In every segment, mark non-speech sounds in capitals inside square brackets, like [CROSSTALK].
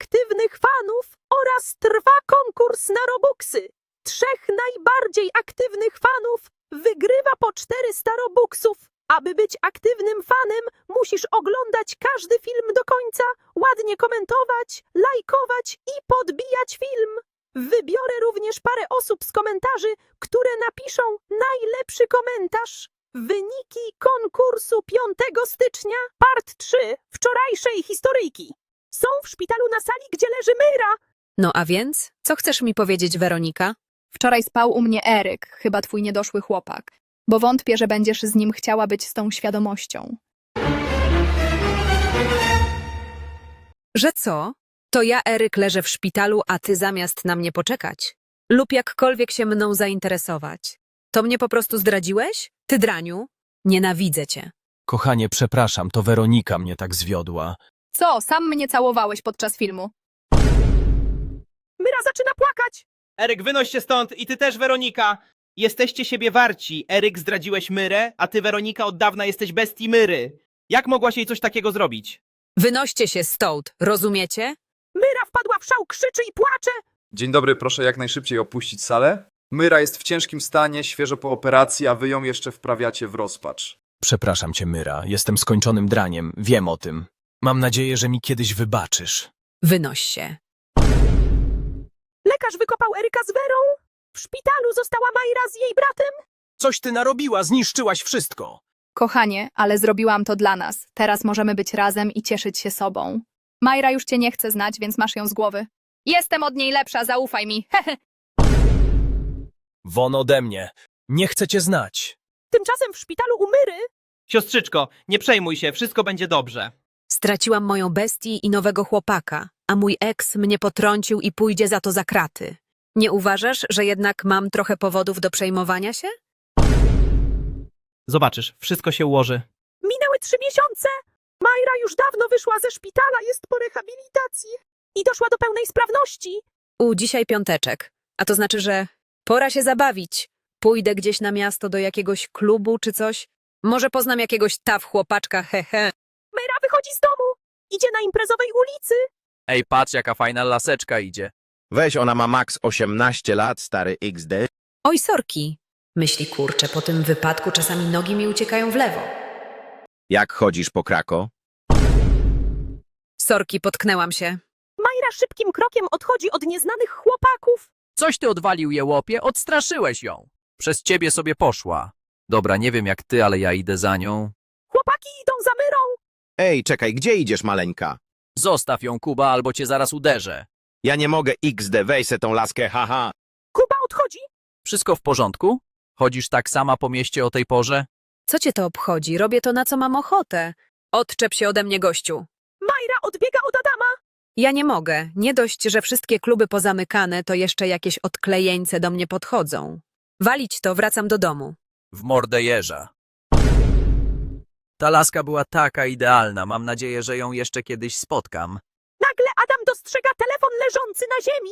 aktywnych fanów oraz trwa konkurs na Robuxy. Trzech najbardziej aktywnych fanów wygrywa po 400 Robuxów. Aby być aktywnym fanem, musisz oglądać każdy film do końca, ładnie komentować, lajkować i podbijać film. Wybiorę również parę osób z komentarzy, które napiszą najlepszy komentarz. Wyniki konkursu 5 stycznia, part 3 wczorajszej historyjki. Są w szpitalu na sali, gdzie leży Myra. No a więc, co chcesz mi powiedzieć, Weronika? Wczoraj spał u mnie Eryk, chyba twój niedoszły chłopak, bo wątpię, że będziesz z nim chciała być z tą świadomością. Że co? To ja, Eryk, leżę w szpitalu, a ty zamiast na mnie poczekać? Lub jakkolwiek się mną zainteresować? To mnie po prostu zdradziłeś? Ty draniu? Nienawidzę cię. Kochanie, przepraszam, to Weronika mnie tak zwiodła. Co, sam mnie całowałeś podczas filmu? Myra zaczyna płakać. Eryk, wynoś się stąd i ty też, Weronika. Jesteście siebie warci. Eryk zdradziłeś Myrę, a ty, Weronika, od dawna jesteś bestii Myry. Jak mogłaś jej coś takiego zrobić? Wynoście się stąd, rozumiecie? Myra wpadła w szał, krzyczy i płacze. Dzień dobry, proszę jak najszybciej opuścić salę. Myra jest w ciężkim stanie, świeżo po operacji, a wy ją jeszcze wprawiacie w rozpacz. Przepraszam cię, Myra, jestem skończonym draniem, wiem o tym. Mam nadzieję, że mi kiedyś wybaczysz. Wynoś się. Lekarz wykopał Eryka z Werą. W szpitalu została Majra z jej bratem. Coś ty narobiła, zniszczyłaś wszystko. Kochanie, ale zrobiłam to dla nas. Teraz możemy być razem i cieszyć się sobą. Majra już cię nie chce znać, więc masz ją z głowy. Jestem od niej lepsza, zaufaj mi. [LAUGHS] Hehe. Won ode mnie. Nie chcę cię znać. Tymczasem w szpitalu u Myry Siostrzyczko, nie przejmuj się, wszystko będzie dobrze. Straciłam moją bestię i nowego chłopaka, a mój eks mnie potrącił i pójdzie za to za kraty. Nie uważasz, że jednak mam trochę powodów do przejmowania się? Zobaczysz, wszystko się ułoży. minęły trzy miesiące. Majra już dawno wyszła ze szpitala, jest po rehabilitacji i doszła do pełnej sprawności. U, dzisiaj piąteczek. A to znaczy, że pora się zabawić. Pójdę gdzieś na miasto do jakiegoś klubu czy coś. Może poznam jakiegoś taw chłopaczka, hehe. Wychodzi z domu. Idzie na imprezowej ulicy. Ej, patrz jaka fajna laseczka idzie. Weź, ona ma max 18 lat, stary XD. Oj, sorki. Myśli kurczę, po tym wypadku czasami nogi mi uciekają w lewo. Jak chodzisz po Krako? Sorki, potknęłam się. Majra szybkim krokiem odchodzi od nieznanych chłopaków. Coś ty odwalił je łopie, odstraszyłeś ją. Przez ciebie sobie poszła. Dobra, nie wiem jak ty, ale ja idę za nią. Chłopaki idą za Myrą. Ej, czekaj, gdzie idziesz, maleńka? Zostaw ją, Kuba, albo cię zaraz uderzę. Ja nie mogę XD, weź se tą laskę, haha. Kuba odchodzi. Wszystko w porządku? Chodzisz tak sama po mieście o tej porze? Co cię to obchodzi? Robię to, na co mam ochotę. Odczep się ode mnie, gościu. Majra odbiega od Adama. Ja nie mogę. Nie dość, że wszystkie kluby pozamykane, to jeszcze jakieś odklejeńce do mnie podchodzą. Walić to, wracam do domu. W mordę jeża. Ta laska była taka idealna, mam nadzieję, że ją jeszcze kiedyś spotkam. Nagle Adam dostrzega telefon leżący na ziemi.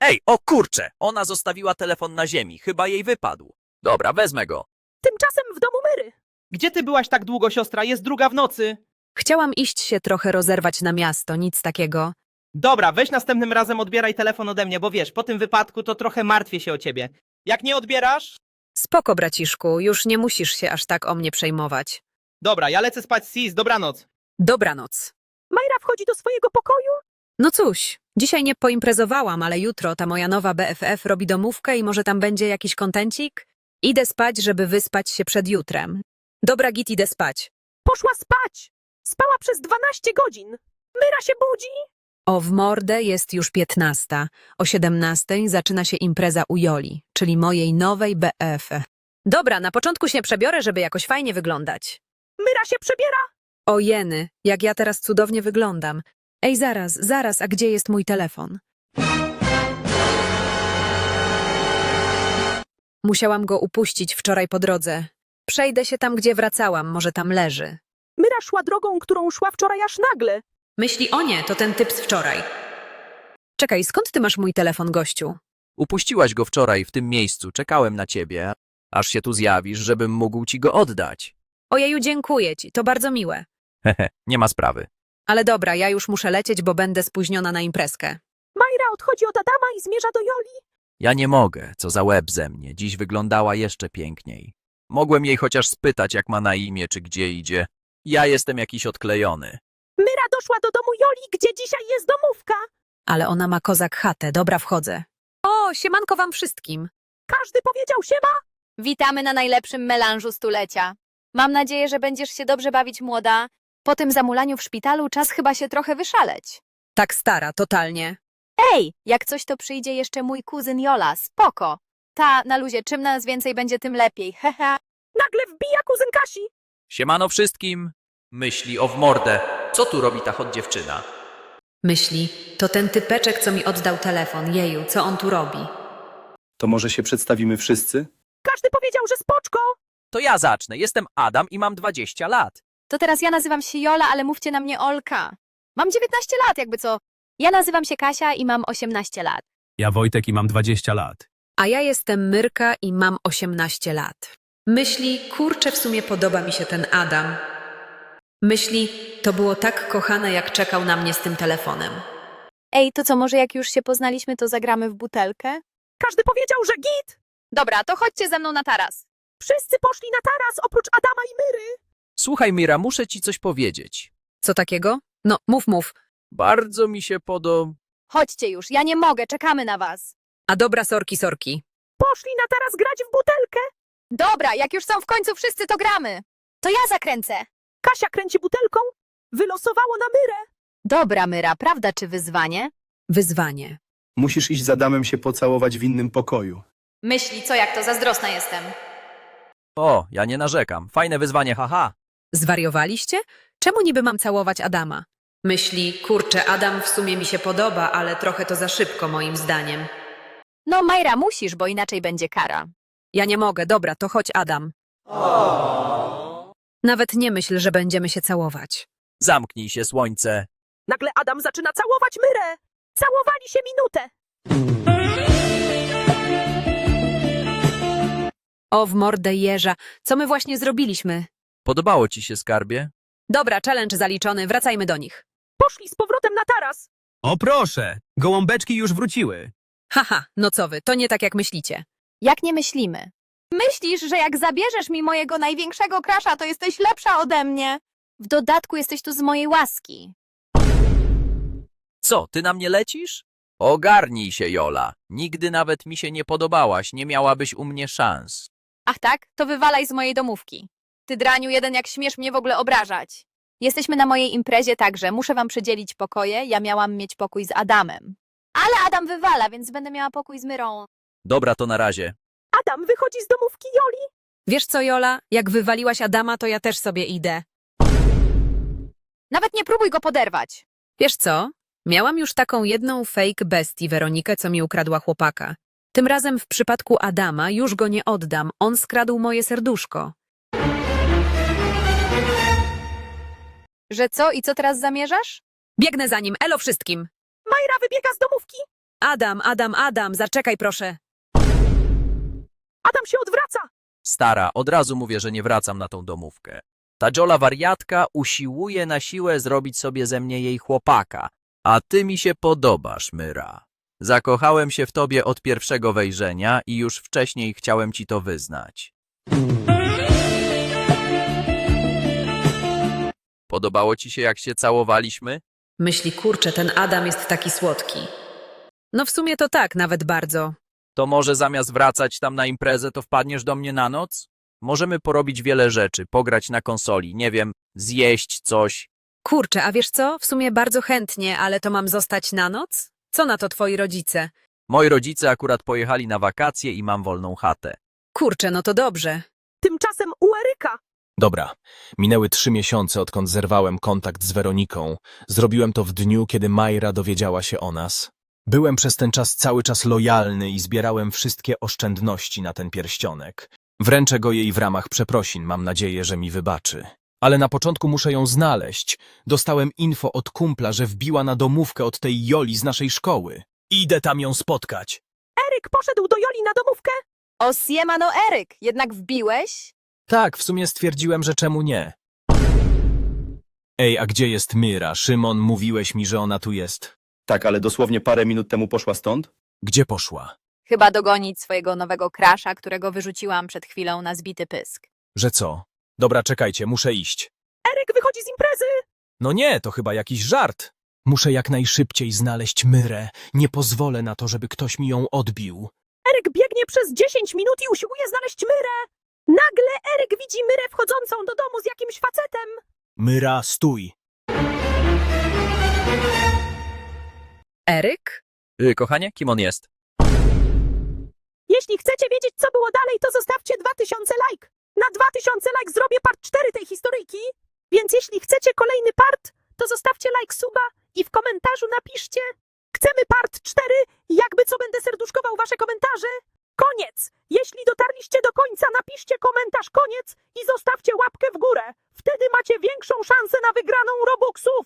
Ej, o kurcze! Ona zostawiła telefon na ziemi, chyba jej wypadł. Dobra, wezmę go. Tymczasem w domu Myry. Gdzie ty byłaś tak długo, siostra? Jest druga w nocy. Chciałam iść się trochę rozerwać na miasto, nic takiego. Dobra, weź następnym razem odbieraj telefon ode mnie, bo wiesz, po tym wypadku to trochę martwię się o ciebie. Jak nie odbierasz? Spoko, braciszku, już nie musisz się aż tak o mnie przejmować. Dobra, ja lecę spać sis, dobranoc. Dobranoc. Majra wchodzi do swojego pokoju. No cóż, dzisiaj nie poimprezowałam, ale jutro ta moja nowa BFF robi domówkę i może tam będzie jakiś kontencik? Idę spać, żeby wyspać się przed jutrem. Dobra, git, idę spać. Poszła spać. Spała przez 12 godzin. Myra się budzi. O w mordę jest już piętnasta. O siedemnastej zaczyna się impreza u Joli, czyli mojej nowej BF. Dobra, na początku się przebiorę, żeby jakoś fajnie wyglądać. Myra się przebiera. O jeny, jak ja teraz cudownie wyglądam. Ej, zaraz, zaraz, a gdzie jest mój telefon? Musiałam go upuścić wczoraj po drodze. Przejdę się tam, gdzie wracałam, może tam leży. Myra szła drogą, którą szła wczoraj aż nagle. Myśli o nie, to ten typ z wczoraj. Czekaj, skąd ty masz mój telefon, gościu? Upuściłaś go wczoraj w tym miejscu, czekałem na ciebie, aż się tu zjawisz, żebym mógł ci go oddać. Ojeju, dziękuję ci, to bardzo miłe. Hehe, nie ma sprawy. Ale dobra, ja już muszę lecieć, bo będę spóźniona na imprezkę. Majra odchodzi od Adama i zmierza do Joli. Ja nie mogę, co za łeb ze mnie. Dziś wyglądała jeszcze piękniej. Mogłem jej chociaż spytać, jak ma na imię, czy gdzie idzie. Ja jestem jakiś odklejony. Myra doszła do domu Joli, gdzie dzisiaj jest domówka. Ale ona ma kozak chatę, dobra, wchodzę. O, siemanko wam wszystkim. Każdy powiedział siema. Witamy na najlepszym melanżu stulecia. Mam nadzieję, że będziesz się dobrze bawić, młoda. Po tym zamulaniu w szpitalu czas chyba się trochę wyszaleć. Tak stara, totalnie. Ej, jak coś to przyjdzie jeszcze mój kuzyn Jola, spoko. Ta, na luzie, czym nas więcej będzie, tym lepiej, hehe. Nagle wbija kuzyn Kasi. Siemano wszystkim! Myśli o w mordę. Co tu robi ta hot dziewczyna? Myśli, to ten typeczek, co mi oddał telefon. Jeju, co on tu robi? To może się przedstawimy wszyscy? Każdy powiedział, że spoczko. To ja zacznę. Jestem Adam i mam 20 lat. To teraz ja nazywam się Jola, ale mówcie na mnie Olka. Mam 19 lat, jakby co. Ja nazywam się Kasia i mam 18 lat. Ja Wojtek i mam 20 lat. A ja jestem Myrka i mam 18 lat. Myśli, kurczę, w sumie podoba mi się ten Adam. Myśli, to było tak kochane, jak czekał na mnie z tym telefonem. Ej, to co, może jak już się poznaliśmy, to zagramy w butelkę? Każdy powiedział, że git. Dobra, to chodźcie ze mną na taras. Wszyscy poszli na taras, oprócz Adama i Myry. Słuchaj, Mira, muszę ci coś powiedzieć. Co takiego? No, mów, mów. Bardzo mi się podoba. Chodźcie już, ja nie mogę, czekamy na was. A dobra, sorki, sorki. Poszli na taras grać w butelkę. Dobra, jak już są w końcu wszyscy, to gramy. To ja zakręcę. Kasia kręci butelką. Wylosowało na Myrę. Dobra, Myra, prawda czy wyzwanie? Wyzwanie. Musisz iść z Adamem się pocałować w innym pokoju. Myśli, co jak to, zazdrosna jestem. O, ja nie narzekam. Fajne wyzwanie, haha. Zwariowaliście? Czemu niby mam całować Adama? Myśli, kurczę, Adam w sumie mi się podoba, ale trochę to za szybko moim zdaniem. No, Majra, musisz, bo inaczej będzie kara. Ja nie mogę, dobra, to chodź Adam. Nawet nie myśl, że będziemy się całować. Zamknij się, słońce. Nagle Adam zaczyna całować Myrę. Całowali się minutę. O, w mordę jeża, co my właśnie zrobiliśmy? Podobało ci się, skarbie? Dobra, challenge zaliczony, wracajmy do nich. Poszli z powrotem na taras. O proszę, gołąbeczki już wróciły. Haha, no co wy, to nie tak jak myślicie. Jak nie myślimy? Myślisz, że jak zabierzesz mi mojego największego krasza, to jesteś lepsza ode mnie? W dodatku jesteś tu z mojej łaski. Co, ty na mnie lecisz? Ogarnij się, Jola. Nigdy nawet mi się nie podobałaś, nie miałabyś u mnie szans. Ach tak? To wywalaj z mojej domówki. Ty draniu jeden, jak śmiesz mnie w ogóle obrażać. Jesteśmy na mojej imprezie, także muszę wam przydzielić pokoje. Ja miałam mieć pokój z Adamem. Ale Adam wywala, więc będę miała pokój z Myrą. Dobra, to na razie. Adam wychodzi z domówki Joli. Wiesz co, Jola, jak wywaliłaś Adama, to ja też sobie idę. Nawet nie próbuj go poderwać. Wiesz co? Miałam już taką jedną fake bestii Weronikę, co mi ukradła chłopaka. Tym razem w przypadku Adama już go nie oddam, on skradł moje serduszko. Że co i co teraz zamierzasz? Biegnę za nim, elo wszystkim! Majra wybiega z domówki. Adam, Adam, Adam, zaczekaj proszę. Adam się odwraca. Stara, od razu mówię, że nie wracam na tą domówkę. Ta Jola wariatka usiłuje na siłę zrobić sobie ze mnie jej chłopaka. A ty mi się podobasz, Myra. Zakochałem się w tobie od pierwszego wejrzenia i już wcześniej chciałem ci to wyznać. Podobało ci się, jak się całowaliśmy? Myśli, kurczę, ten Adam jest taki słodki. No w sumie to tak, nawet bardzo. To może zamiast wracać tam na imprezę, to wpadniesz do mnie na noc? Możemy porobić wiele rzeczy, pograć na konsoli, nie wiem, zjeść coś. Kurczę, a wiesz co? W sumie bardzo chętnie, ale to mam zostać na noc? Co na to twoi rodzice? Moi rodzice akurat pojechali na wakacje i mam wolną chatę. Kurczę, no to dobrze. Tymczasem u Eryka. Dobra, minęły trzy miesiące, odkąd zerwałem kontakt z Weroniką. Zrobiłem to w dniu, kiedy Majra dowiedziała się o nas. Byłem przez ten czas cały czas lojalny i zbierałem wszystkie oszczędności na ten pierścionek. Wręczę go jej w ramach przeprosin, mam nadzieję, że mi wybaczy. Ale na początku muszę ją znaleźć. Dostałem info od kumpla, że wbiła na domówkę od tej Joli z naszej szkoły. Idę tam ją spotkać. Eryk poszedł do Joli na domówkę. O siemano Eryk, jednak wbiłeś? Tak, w sumie stwierdziłem, że czemu nie. Ej, a gdzie jest Myra? Szymon, mówiłeś mi, że ona tu jest. Tak, ale dosłownie parę minut temu poszła stąd? Gdzie poszła? Chyba dogonić swojego nowego krasza, którego wyrzuciłam przed chwilą na zbity pysk. Że co? Dobra, czekajcie, muszę iść. Eryk wychodzi z imprezy. No nie, to chyba jakiś żart. Muszę jak najszybciej znaleźć Myrę. Nie pozwolę na to, żeby ktoś mi ją odbił. Eryk biegnie przez 10 minut i usiłuje znaleźć Myrę. Nagle Eryk widzi Myrę wchodzącą do domu z jakimś facetem. Myra, stój! Eryk? Y, kochanie, kim on jest? Jeśli chcecie wiedzieć, co było dalej, to zostawcie 2000 like. Na 2000 like zrobię part 4 tej historyjki. Więc jeśli chcecie kolejny part, to zostawcie like suba i w komentarzu napiszcie Chcemy part 4, jakby co będę serduszkował wasze komentarze. Koniec! Jeśli dotarliście do końca, napiszcie komentarz koniec i zostawcie łapkę w górę. Wtedy macie większą szansę na wygraną Robuxów.